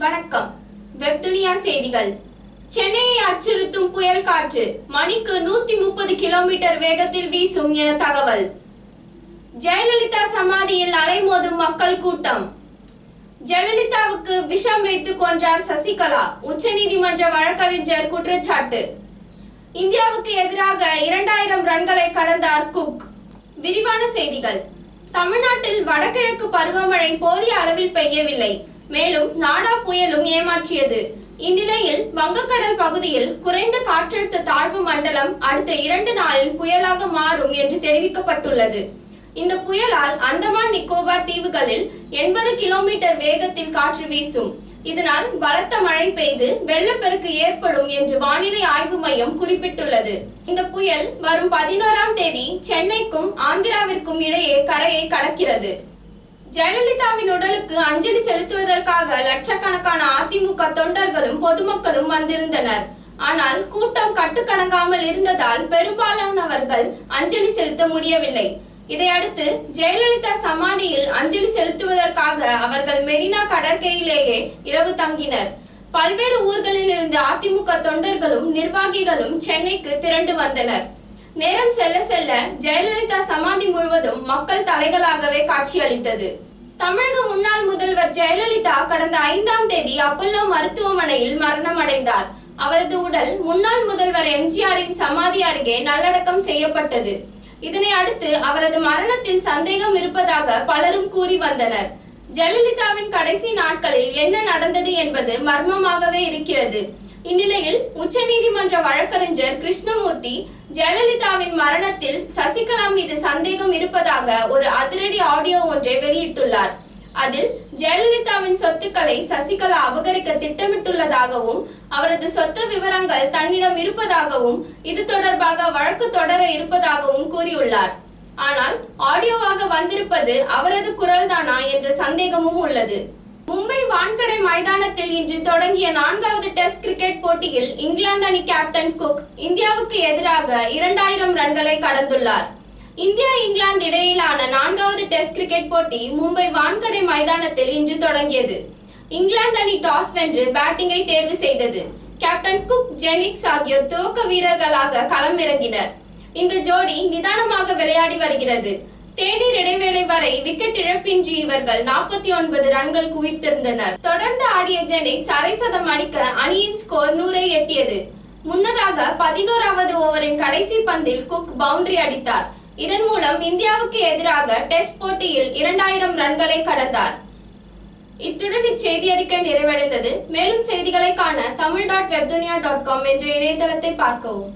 வணக்கம். வெப்துனியா செய்திகள். சென்னையை அச்சுறுத்தும் புயல் காற்று. மணிக்கு நூத்தி முப்பது கிலோமீட்டர் வேகத்தில் வீசும் என தகவல். ஜெயலலிதா சமாதியில் அலைமோதும் மக்கள் கூட்டம். ஜெயலலிதாவுக்கு விஷம் வைத்து கொன்றார் சசிகலா. உச்சநீதிமன்ற வழக்கறிஞர் குற்றச்சாட்டு. இந்தியாவுக்கு எதிராக இரண்டாயிரம் ரன்களை கடந்தார் குக். விரிவான செய்திகள். தமிழ்நாட்டில் வடகிழக்கு பருவமழை போதிய அளவில் பெய்யவில்லை. மேலும் நாடா புயலும் ஏமாற்றியது. இந்நிலையில் வங்கக்கடல் பகுதியில் குறைந்த காற்றழுத்த தாழ்வு மண்டலம் அடுத்த இரண்டு நாளில் புயலாக மாறும் என்று தெரிவிக்கப்பட்டுள்ளது. இந்த புயலால் அந்தமான் நிக்கோபார் தீவுகளில் எண்பது கிலோமீட்டர் வேகத்தில் காற்று வீசும். இதனால் பலத்த மழை பெய்து வெள்ளப்பெருக்கு ஏற்படும் என்று வானிலை ஆய்வு மையம் குறிப்பிட்டுள்ளது. இந்த புயல் வரும் பதினோராம் தேதி சென்னைக்கும் ஆந்திராவிற்கும் இடையே கரையை கடக்கிறது. ஜெயலலிதாவின் உடலுக்கு அஞ்சலி செலுத்துவதற்காக லட்சக்கணக்கான அதிமுக தொண்டர்களும் பொதுமக்களும் வந்திருந்தனர். ஆனால் கூட்டம் கட்டுக்கணங்காமல் இருந்ததால் பெரும்பாலானவர்கள் அஞ்சலி செலுத்த முடியவில்லை. இதையடுத்து ஜெயலலிதா சமாதியில் அஞ்சலி செலுத்துவதற்காக அவர்கள் மெரினா கடற்கையிலேயே இரவு தங்கினர். பல்வேறு ஊர்களில் இருந்து அதிமுக தொண்டர்களும் நிர்வாகிகளும் சென்னைக்கு திரண்டு வந்தனர். நேரம் செல்ல செல்ல ஜெயலலிதா சமாதி முழுவதும் மக்கள் தலைகளாகவே காட்சியளித்தது. தமிழக முன்னாள் முதல்வர் ஜெயலலிதா கடந்த ஐந்தாம் தேதி அப்பல்லோ மருத்துவமனையில் மரணம் அடைந்தார் அவரது உடல் முன்னாள் முதல்வர் எம்ஜிஆரின் சமாதி அருகே நல்லடக்கம் செய்யப்பட்டது. இதனை அடுத்து அவரது மரணத்தில் சந்தேகம் இருப்பதாக பலரும் கூறி வந்தனர். ஜெயலலிதாவின் கடைசி நாட்களில் என்ன நடந்தது என்பது மர்மமாகவே இருக்கிறது. இந்நிலையில் உச்சநீதிமன்ற வழக்கறிஞர் கிருஷ்ணமூர்த்தி ஜெயலலிதாவின் மரணத்தில் சசிகலா மீது சந்தேகம் இருப்பதாக ஒரு அதிரடி ஆடியோ ஒன்றை வெளியிட்டுள்ளார். அதில் ஜெயலலிதாவின் சொத்துக்களை சசிகலா அபகரிக்க திட்டமிட்டுள்ளதாகவும் அவரது சொத்து விவரங்கள் தன்னிடம் இருப்பதாகவும் இது தொடர்பாக வழக்கு தொடர இருப்பதாகவும் கூறியுள்ளார். ஆனால் ஆடியோவாக வந்திருப்பது அவரது குரல்தானா என்ற சந்தேகமும் உள்ளது. மும்பை வான்கடை மைதானத்தில் இன்று தொடங்கிய நான்காவது டெஸ்ட் கிரிக்கெட் போட்டியில் இங்கிலாந்து அணி கேப்டன் குக் இந்தியாவுக்கு எதிராக இரண்டாயிரம் ரன்களை கடந்துள்ளார். இந்தியா இங்கிலாந்து இடையிலான நான்காவது டெஸ்ட் கிரிக்கெட் போட்டி மும்பை வான்கடை மைதானத்தில் இன்று தொடங்கியது. இங்கிலாந்து அணி டாஸ் வென்று பேட்டிங்கை தேர்வு செய்தது. கேப்டன் குக் ஜெனிக்ஸ் ஆகியோர் துவக்க வீரர்களாக களமிறங்கினர். இந்த ஜோடி நிதானமாக விளையாடி வருகிறது. தேநீர் இடைவேளை வரை விக்கெட் இழப்பின்றி இவர்கள் நாற்பத்தி ஒன்பது ரன்கள் குவித்திருந்தனர். தொடர்ந்து ஆடிய ஜெனிக்ஸ் அரை சதம் அடிக்க அணியின் ஸ்கோர் நூறை எட்டியது. முன்னதாக பதினோராவது ஓவரின் கடைசி பந்தில் குக் பவுண்டரி அடித்தார். இதன் மூலம் இந்தியாவுக்கு எதிராக டெஸ்ட் போட்டியில் இரண்டாயிரம் ரன்களை கடந்தார். இத்துடன் இச்செய்தி அறிக்கை நிறைவடைந்தது. மேலும் செய்திகளை காண Tamil dot Webdunia dot com என்ற இணையதளத்தை பார்க்கவும்.